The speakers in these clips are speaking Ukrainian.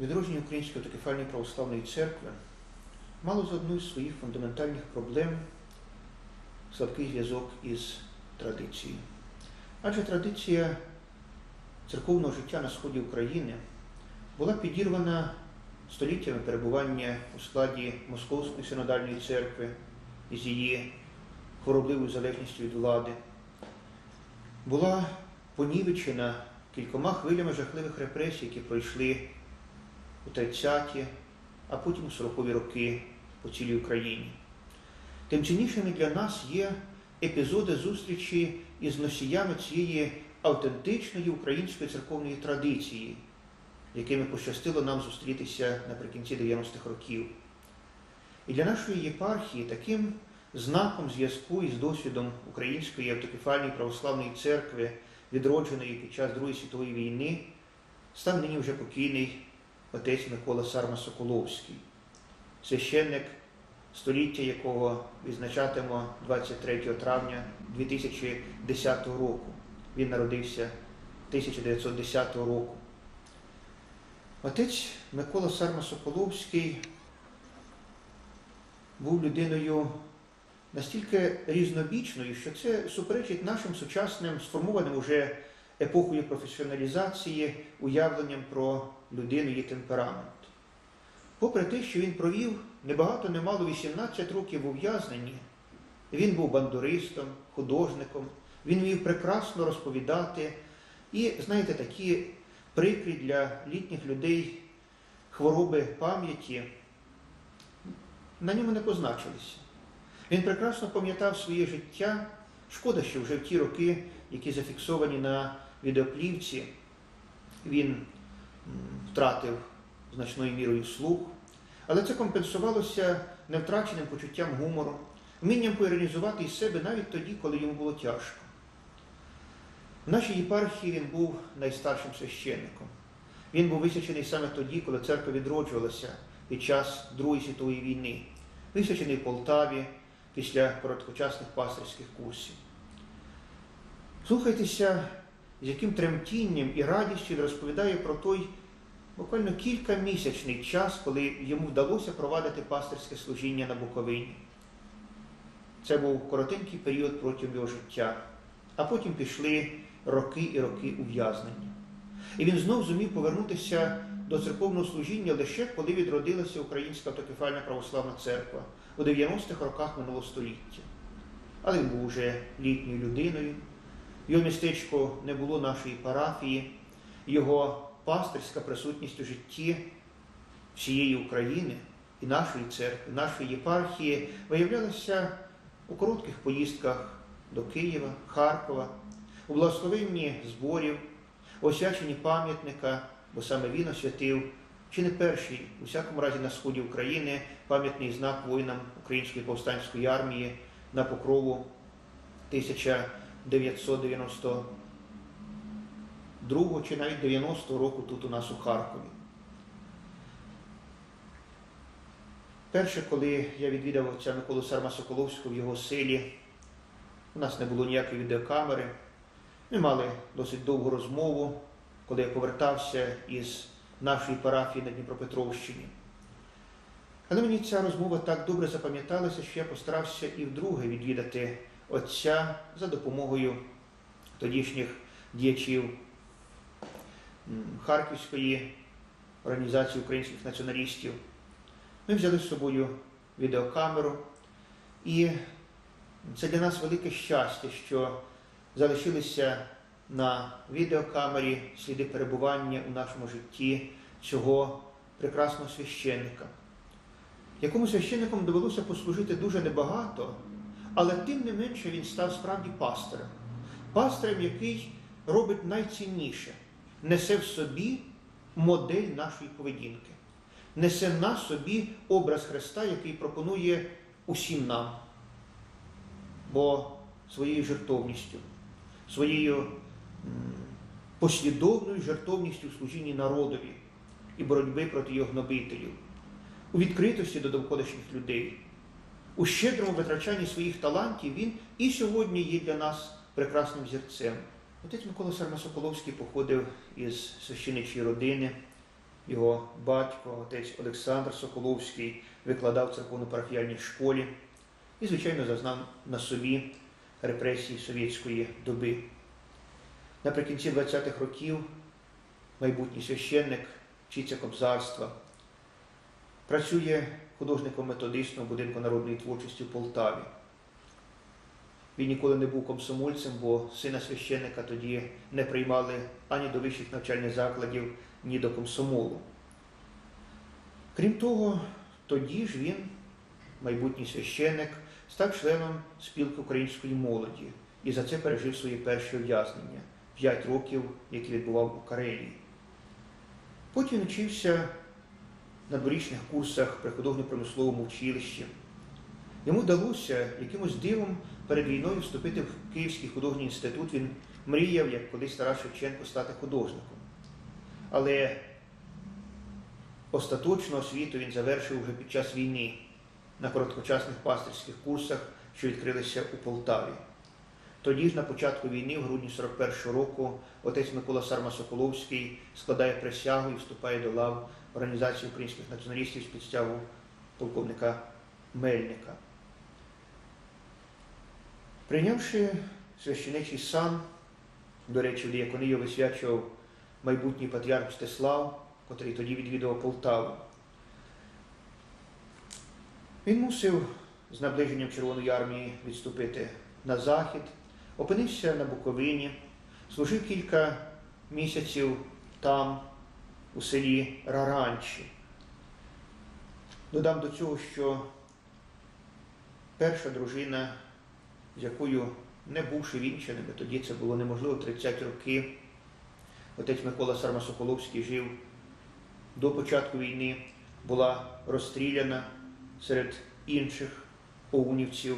Відродження Української автокефальної православної церкви мало за одну з своїх фундаментальних проблем слабкий зв'язок із традицією. Адже традиція церковного життя на сході України була підірвана століттями перебування у складі Московської синодальної церкви із її хворобливою залежністю від влади, була понівечена кількома хвилями жахливих репресій, які пройшли у 30-ті, а потім у 40-ві роки по цілій Україні. Тим ціннішими для нас є епізоди зустрічі із носіями цієї автентичної української церковної традиції, якими пощастило нам зустрітися наприкінці 90-х років. І для нашої єпархії таким знаком зв'язку із досвідом Української автокефальної православної церкви, відродженої під час Другої світової війни, став нині вже покійний отець Микола Сарма Соколовський, священник, століття якого відзначатимо 23 травня 2010 року. Він народився 1910 року. Отець Микола Сарма Соколовський був людиною настільки різнобічною, що це суперечить нашим сучасним сформованим уже епохою професіоналізації уявленням про людину її темперамент. Попри те, що він провів небагато немало 18 років в ув'язненні, він був бандуристом, художником, він вмів прекрасно розповідати і, знаєте, такі прикрі для літніх людей хвороби пам'яті на ньому не позначилися. Він прекрасно пам'ятав своє життя. Шкода, що вже в ті роки, які зафіксовані на відеоплівці, він втратив значною мірою слух, але це компенсувалося невтраченим почуттям гумору, вмінням поіронізувати із себе навіть тоді, коли йому було тяжко. В нашій єпархії він був найстаршим священником. Він був висячений саме тоді, коли церква відроджувалася під час Другої світової війни, висячений в Полтаві після короткочасних пастирських курсів. Слухайтеся, з яким тремтінням і радістю розповідає про той буквально кількамісячний час, коли йому вдалося провадити пастирське служіння на Буковині. Це був коротенький період протягом його життя, а потім пішли роки і роки ув'язнення. І він знов зумів повернутися до церковного служіння лише коли відродилася Українська автокефальна православна церква у 90-х роках минулого століття. Але він був уже літньою людиною. Його містечко не було нашої парафії, його пастирська присутність у житті всієї України і нашої церкви, нашої єпархії виявлялася у коротких поїздках до Києва, Харкова, у благословенні зборів, освяченні пам'ятника, бо саме він освятив, чи не перший, у всякому разі на сході України, пам'ятний знак воїнам Української повстанської армії на покрову 1992 чи навіть 90 року тут у нас у Харкові. Перше, коли я відвідав отця Миколу Сарма Соколовського в його селі, у нас не було ніякої відеокамери. Ми мали досить довгу розмову, коли я повертався із нашої парафії на Дніпропетровщині. Але мені ця розмова так добре запам'яталася, що я постарався і вдруге відвідати отця за допомогою тодішніх діячів Харківської організації українських націоналістів. Ми взяли з собою відеокамеру, і це для нас велике щастя, що залишилися на відеокамері сліди перебування у нашому житті цього прекрасного священника, якому священником довелося послужити дуже небагато, але тим не менше він став справді пастирем, пастирем, який робить найцінніше, несе в собі модель нашої поведінки, несе на собі образ Христа, який пропонує усім нам. Бо своєю жертовністю, своєю послідовною жертовністю в служінні народові і боротьби проти його гнобителів, у відкритості до довколишніх людей, у щедрому витрачанні своїх талантів він і сьогодні є для нас прекрасним зірцем. Отець Микола Сарма Соколовський походив із священичої родини, його батько, отець Олександр Соколовський, викладав церковно-парафіальній школі і, звичайно, зазнав на собі репресії совєтської доби. Наприкінці 20-х років майбутній священник вчиться кобзарства, працює художником-методистом в будинку народної творчості в Полтаві. Він ніколи не був комсомольцем, бо сина священника тоді не приймали ані до вищих навчальних закладів, ні до комсомолу. Крім того, тоді ж він, майбутній священник, став членом спілки української молоді і за це пережив свої перші ув'язнення 5 років, які відбував у Карелії. Потім вчився на дворічних курсах при художньо-промисловому училищі. Йому вдалося якимось дивом перед війною вступити в Київський художній інститут. Він мріяв, як колись Тарас Шевченко, стати художником. Але остаточну освіту він завершив уже під час війни на короткочасних пастирських курсах, що відкрилися у Полтаві. Тоді ж, на початку війни, в грудні 41-го року, отець Микола Сарма Соколовський складає присягу і вступає до лав Організації українських націоналістів з підстягу полковника Мельника. Прийнявши священичий сан, до речі, в Діяконію висвячував майбутній патріарх Мстислав, котрий тоді відвідував Полтаву. Він мусив з наближенням Червоної армії відступити на захід, опинився на Буковині, служив кілька місяців там, у селі Раранчі. Додам до цього, що перша дружина, з якою, не бувши вінчаними, тоді це було неможливо 30 років, отець Микола Сарма-Соколовський жив до початку війни, була розстріляна серед інших оунівців,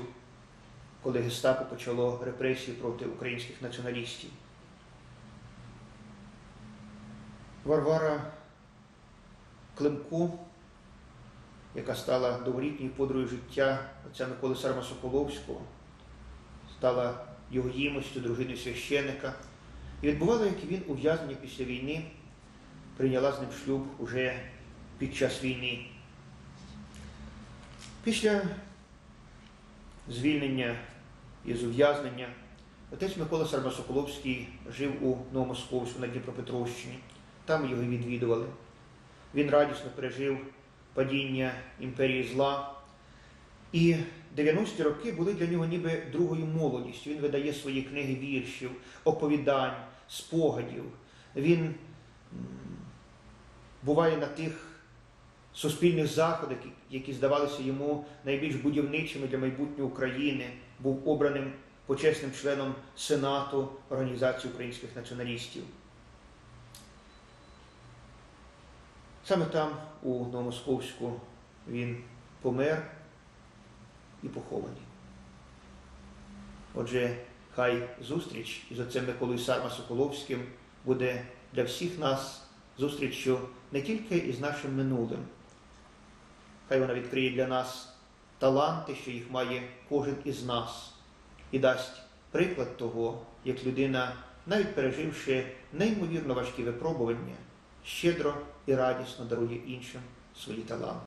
коли гестапо почало репресії проти українських націоналістів. Варвара Климко, яка стала довголітньою подругою життя отця Миколи Сарма Соколовського, стала його їмостю, дружиною священика. І відбувала, як він ув'язнення після війни, прийняла з ним шлюб уже під час війни. Після звільнення із ув'язнення отець Микола Сарма-Соколовський жив у Новомосковську на Дніпропетровщині. Там його відвідували. Він радісно пережив падіння імперії зла. І 90-ті роки були для нього ніби другою молодістю. Він видає свої книги віршів, оповідань, спогадів. Він буває на тих суспільних заходах, які здавалися йому найбільш будівничими для майбутнього України, був обраним почесним членом Сенату Організації українських націоналістів. Саме там, у Новомосковську, він помер і похований. Отже, хай зустріч із отцем Миколою Сарма Соколовським буде для всіх нас зустріччю не тільки із нашим минулим. Хай вона відкриє для нас таланти, що їх має кожен із нас, і дасть приклад того, як людина, навіть переживши неймовірно важкі випробування, щедро і радісно дарує іншим свої таланти.